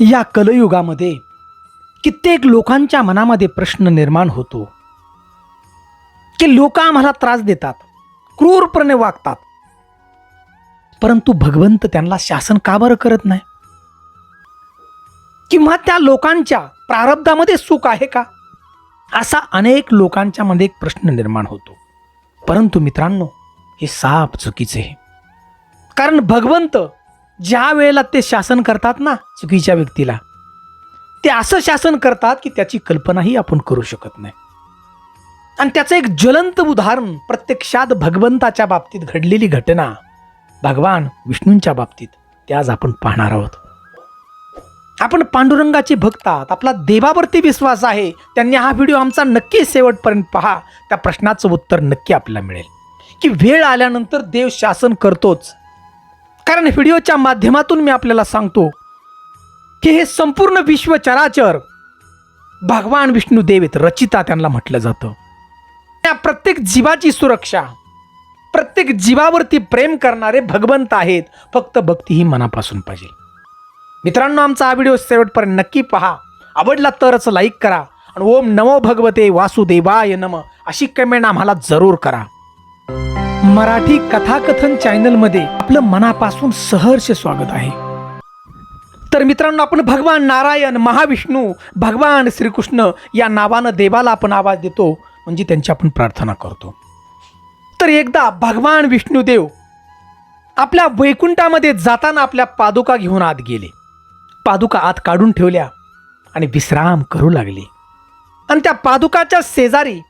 या कलयुगामध्ये कित्येक लोकांच्या मनामध्ये प्रश्न निर्माण होतो. की लोक आम्हाला त्रास देतात क्रूरपणे वागतात. परंतु भगवंत त्यांना शासन का बरं करत नाही? किंवा त्या लोकांच्या प्रारब्धामध्ये सुख आहे का? असा अनेक लोकांच्या मध्ये एक प्रश्न निर्माण होतो. परंतु मित्रांनो हे साप चुकीचे आहे. कारण भगवंत ज्या वेळेला ते शासन करतात ना चुकीच्या व्यक्तीला ते असं शासन करतात की त्याची कल्पनाही आपण करू शकत नाही. आणि त्याचं एक ज्वलंत उदाहरण प्रत्यक्षात भगवंताच्या बाबतीत घडलेली घटना भगवान विष्णूंच्या बाबतीत ते आज आपण पाहणार आहोत. आपण पांडुरंगाचे भक्त आहात आपला देवावरती विश्वास आहे त्यांनी हा व्हिडिओ आमचा नक्की शेवटपर्यंत पहा त्या प्रश्नाचं उत्तर नक्की आपल्याला मिळेल. की वेळ आल्यानंतर देव शासन करतोच कारण व्हिडिओच्या माध्यमातून मी आपल्याला सांगतो की हे संपूर्ण विश्व चराचर भगवान विष्णू देवेत रचिता त्यांना म्हटलं जातं. त्या प्रत्येक जीवाची सुरक्षा प्रत्येक जीवावरती प्रेम करणारे भगवंत आहेत फक्त भक्ती ही मनापासून पाहिजे. मित्रांनो आमचा हा व्हिडिओ शेवटपर्यंत नक्की पहा. आवडला तरच लाईक करा आणि ओम नमो भगवते वासुदेवाय नम अशी कमेंट आम्हाला जरूर करा. मराठी कथाकथन चॅनलमध्ये आपलं मनापासून सहर्ष स्वागत आहे. तर मित्रांनो आपण भगवान नारायण महाविष्णू भगवान श्रीकृष्ण या नावानं देवाला आपण आवाज देतो म्हणजे त्यांची आपण प्रार्थना करतो. तर एकदा भगवान विष्णुदेव आपल्या वैकुंठामध्ये जाताना आपल्या पादुका घेऊन आत गेले. पादुका आत काढून ठेवल्या आणि विश्राम करू लागले. आणि त्या पादुकाच्या शेजारी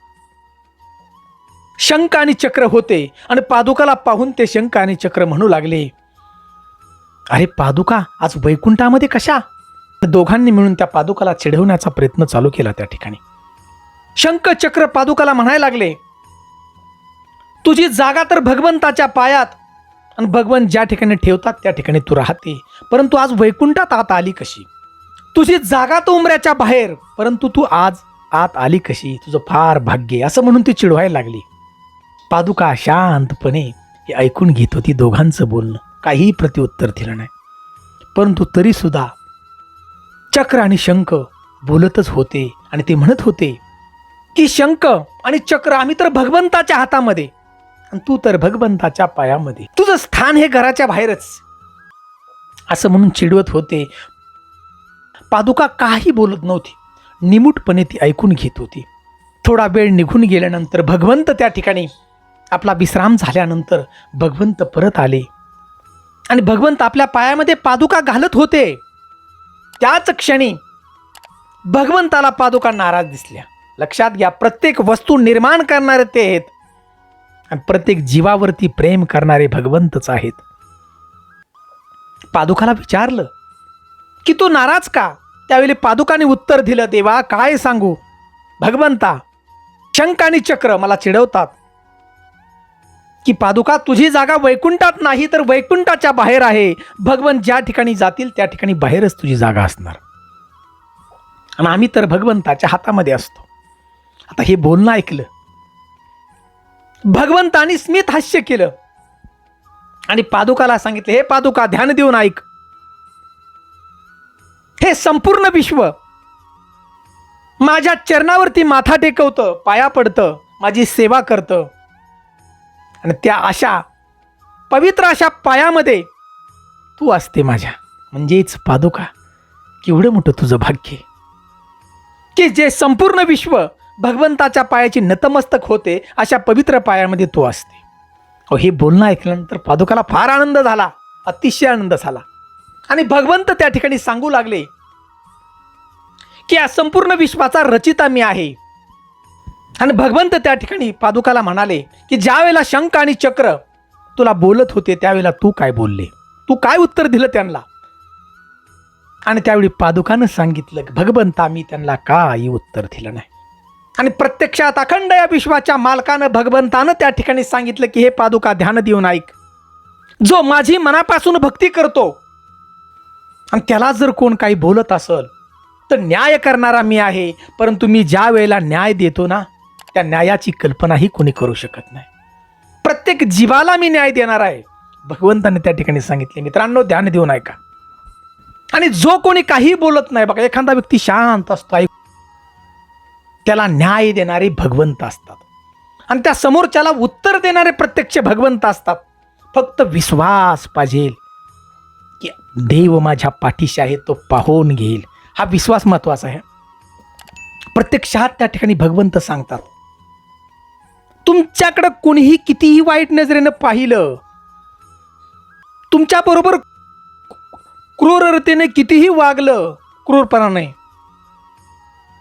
शंख आणि चक्र होते आणि पादुकाला पाहून ते शंख आणि चक्र म्हणू लागले. अरे पादुका आज वैकुंठामध्ये कशा? दोघांनी मिळून त्या पादुकाला चिडवण्याचा प्रयत्न चालू केला त्या ठिकाणी. शंख चक्र पादुकाला म्हणायला लागले तुझी जागा तर भगवंताच्या पायात आणि भगवंत ज्या ठिकाणी ठेवतात त्या ठिकाणी तू राहते. परंतु आज वैकुंठात आत आली कशी? तुझी जागा तो उमऱ्याच्या बाहेर परंतु तू आज आत आली कशी? तुझं फार भाग्य असं म्हणून ती चिडवायला लागली. पादुका शांतपणे हे ऐकून घेत होती दोघांचं बोलणं. काहीही प्रत्युत्तर दिलं नाही. परंतु तरीसुद्धा चक्र आणि शंख बोलतच होते आणि ते म्हणत होते की शंख आणि चक्र आम्ही तर भगवंताच्या हातामध्ये. आणि तू तर भगवंताच्या पायामध्ये. तुझं स्थान हे घराच्या बाहेरच. असं म्हणून चिडवत होते. पादुका काही बोलत नव्हती. निमूटपणे ती ऐकून घेत होती. थोडा वेळ निघून गेल्यानंतर भगवंत त्या ठिकाणी आपला विश्राम झाल्यानंतर भगवंत परत आले. आणि भगवंत आपल्या पायामध्ये पादुका घालत होते. त्याच क्षणी भगवंताला पादुका नाराज दिसल्या. लक्षात घ्या प्रत्येक वस्तू निर्माण करणारे ते आहेत. आणि प्रत्येक जीवावरती प्रेम करणारे भगवंतच आहेत. पादुकाला विचारलं की तू नाराज का? त्यावेळी पादुकाने उत्तर दिलं देवा काय सांगू? भगवंता शंख आणि चक्र मला चिडवतात. की पादुका तुझी जागा वैकुंठात नाही तर वैकुंठाच्या बाहेर आहे. भगवंत ज्या ठिकाणी जातील त्या ठिकाणी बाहेरच तुझी जागा असणार. आणि आम्ही तर भगवंताच्या हातामध्ये असतो. आता हे बोलणं ऐकलं. भगवंतानी स्मित हास्य केलं. आणि पादुकाला सांगितले हे पादुका ध्यान देऊन ऐक. हे संपूर्ण विश्व माझ्या चरणावरती माथा टेकवतं पाया पडतं माझी सेवा करतं. आणि त्या अशा पवित्र अशा पायामध्ये तू असते माझ्या. म्हणजेच पादुका केवढं मोठं तुझं भाग्य की जे संपूर्ण विश्व भगवंताच्या पायाची नतमस्तक होते अशा पवित्र पायामध्ये तू असते. अहो हे बोलणं ऐकल्यानंतर पादुकाला फार आनंद झाला अतिशय आनंद झाला. आणि भगवंत त्या ठिकाणी सांगू लागले की या संपूर्ण विश्वाचा रचिता मी आहे. आणि भगवंत त्या ठिकाणी पादुकाला म्हणाले की ज्या वेळेला शंख आणि चक्र तुला बोलत होते त्यावेळेला तू काय बोलले? तू काय उत्तर दिलं त्यांना? आणि त्यावेळी पादुकानं सांगितलं की भगवंता मी त्यांना काही उत्तर दिलं नाही. आणि प्रत्यक्षात अखंड या विश्वाच्या मालकानं भगवंतानं त्या ठिकाणी सांगितलं की हे पादुका ध्यान देऊन ऐक. जो माझी मनापासून भक्ती करतो आणि त्याला जर कोण काही बोलत असल तर न्याय करणारा मी आहे. परंतु मी ज्या वेळेला न्याय देतो ना त्या न्यायाची कल्पनाही कोणी करू शकत नाही. प्रत्येक जीवाला मी न्याय देणार आहे. भगवंताने त्या ठिकाणी सांगितले मित्रांनो ध्यान देऊन ऐका. आणि जो कोणी काही बोलत नाही बघा एखादा व्यक्ती शांत असतो ऐक त्याला न्याय देणारे भगवंत असतात. आणि त्या समोरच्याला उत्तर देणारे प्रत्यक्ष भगवंत असतात. फक्त विश्वास पाहिजे. की देव माझ्या पाठीशी आहे तो पाहून घेईल. हा विश्वास महत्त्वाचा आहे. प्रत्यक्षात त्या ठिकाणी भगवंत सांगतात तुमच्याकडं कोणीही कितीही वाईट नजरेनं पाहिलं तुमच्याबरोबर क्रूरतेने कितीही वागलं क्रूरपणाने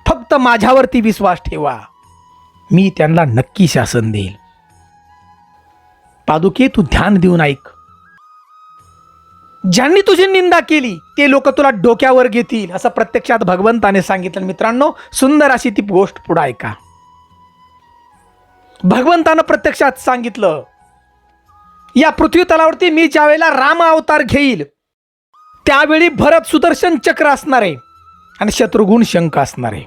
फक्त माझ्यावरती विश्वास ठेवा. मी त्यांना नक्की शासन देईल. पादुके तू ध्यान देऊन ऐक. ज्यांनी तुझी निंदा केली ते लोक तुला डोक्यावर घेतील असं प्रत्यक्षात भगवंताने सांगितलं. मित्रांनो सुंदर अशी ती गोष्ट पुढे ऐका. भगवंतानं प्रत्यक्षात सांगितलं या पृथ्वी तलावरती मी ज्यावेळेला राम अवतार घेईल त्यावेळी भरत सुदर्शन चक्र असणार आहे आणि शत्रुघ्न शंख असणार. आहे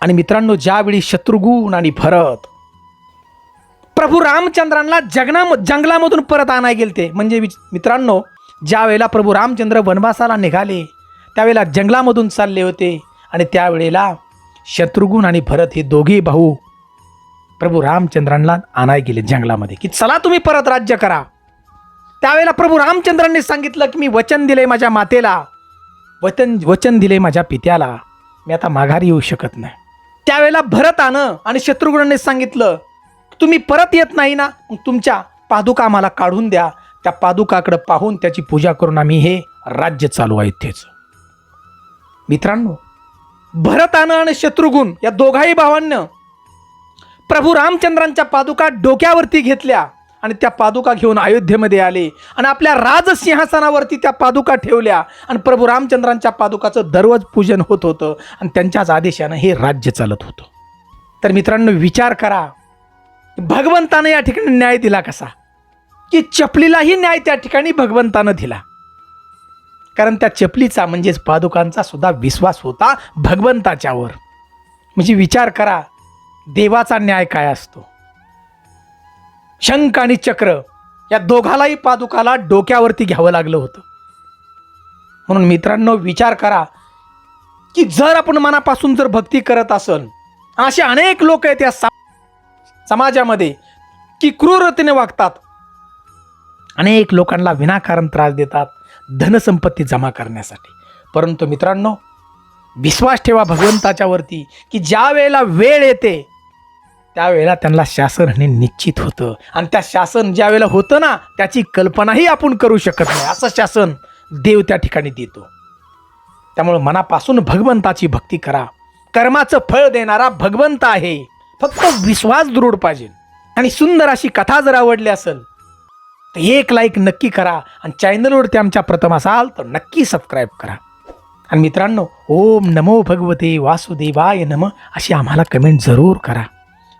आणि मित्रांनो ज्यावेळी शत्रुघ्न आणि भरत प्रभू रामचंद्रांना जगना जंगलामधून परत आणाय गेले ते म्हणजे मित्रांनो ज्या वेळेला प्रभू रामचंद्र वनवासाला निघाले त्यावेळेला जंगलामधून चालले होते आणि त्यावेळेला शत्रुघ्न आणि भरत हे दोघे भाऊ प्रभू रामचंद्रांना आणाय गेले जंगलामध्ये की चला तुम्ही परत राज्य करा. त्यावेळेला प्रभू रामचंद्रांनी सांगितलं की मी वचन दिले माझ्या मातेला. वचन वचन दिले माझ्या पित्याला. मी आता माघारी येऊ शकत नाही. त्यावेळेला भरतानं आणि शत्रुघ्नाने सांगितलं तुम्ही परत येत नाही ना तुमच्या पादुका आम्हाला काढून द्या. त्या पादुकाकडे पाहून त्याची पूजा करून आम्ही हे राज्य चालू आहे इथेच. मित्रांनो भरतानं आणि शत्रुघ्न या दोघाही भावांनं प्रभू रामचंद्रांच्या पादुका डोक्यावरती घेतल्या आणि त्या पादुका घेऊन अयोध्येमध्ये आले. आणि आपल्या राजसिंहासनावरती त्या पादुका ठेवल्या. आणि प्रभू रामचंद्रांच्या पादुकाचं दररोज पूजन होत होतं. आणि त्यांच्याच आदेशानं हे राज्य चालत होतं. तर मित्रांनो विचार करा. भगवंतानं या ठिकाणी न्याय दिला कसा? की चपलीलाही न्याय त्या ठिकाणी भगवंतानं दिला. कारण त्या चपलीचा म्हणजेच पादुकांचा सुद्धा विश्वास होता भगवंताच्यावर. म्हणजे विचार करा. देवाचा न्याय काय असतो? शंख आणि चक्र या दोघालाही पादुकाला डोक्यावरती घ्यावं लागलं होतं. म्हणून मित्रांनो विचार करा की जर आपण मनापासून जर भक्ती करत असल असे अनेक लोक आहेत या समाजामध्ये की क्रूरतेने वागतात. अनेक लोकांना विनाकारण त्रास देतात धनसंपत्ती जमा करण्यासाठी. परंतु मित्रांनो विश्वास ठेवा भगवंताच्यावरती की ज्या वेळेला वेळ येते त्यावेळेला त्यांना शासन हे निश्चित होतं. आणि त्या शासन ज्या वेळेला होतं ना त्याची कल्पनाही आपण करू शकत नाही. असं शासन देव त्या ठिकाणी देतो. त्यामुळं मनापासून भगवंताची भक्ती करा. कर्माचं फळ देणारा भगवंत आहे. फक्त विश्वास दृढ पाहिजे. आणि सुंदर अशी कथा जर आवडली असेल तर एक लाईक नक्की करा. आणि चॅनलवरती आमच्या प्रथम असाल तर नक्की सबस्क्राईब करा. आणि मित्रांनो ओम नमो भगवते वासुदेवाय नम अशी आम्हाला कमेंट जरूर करा.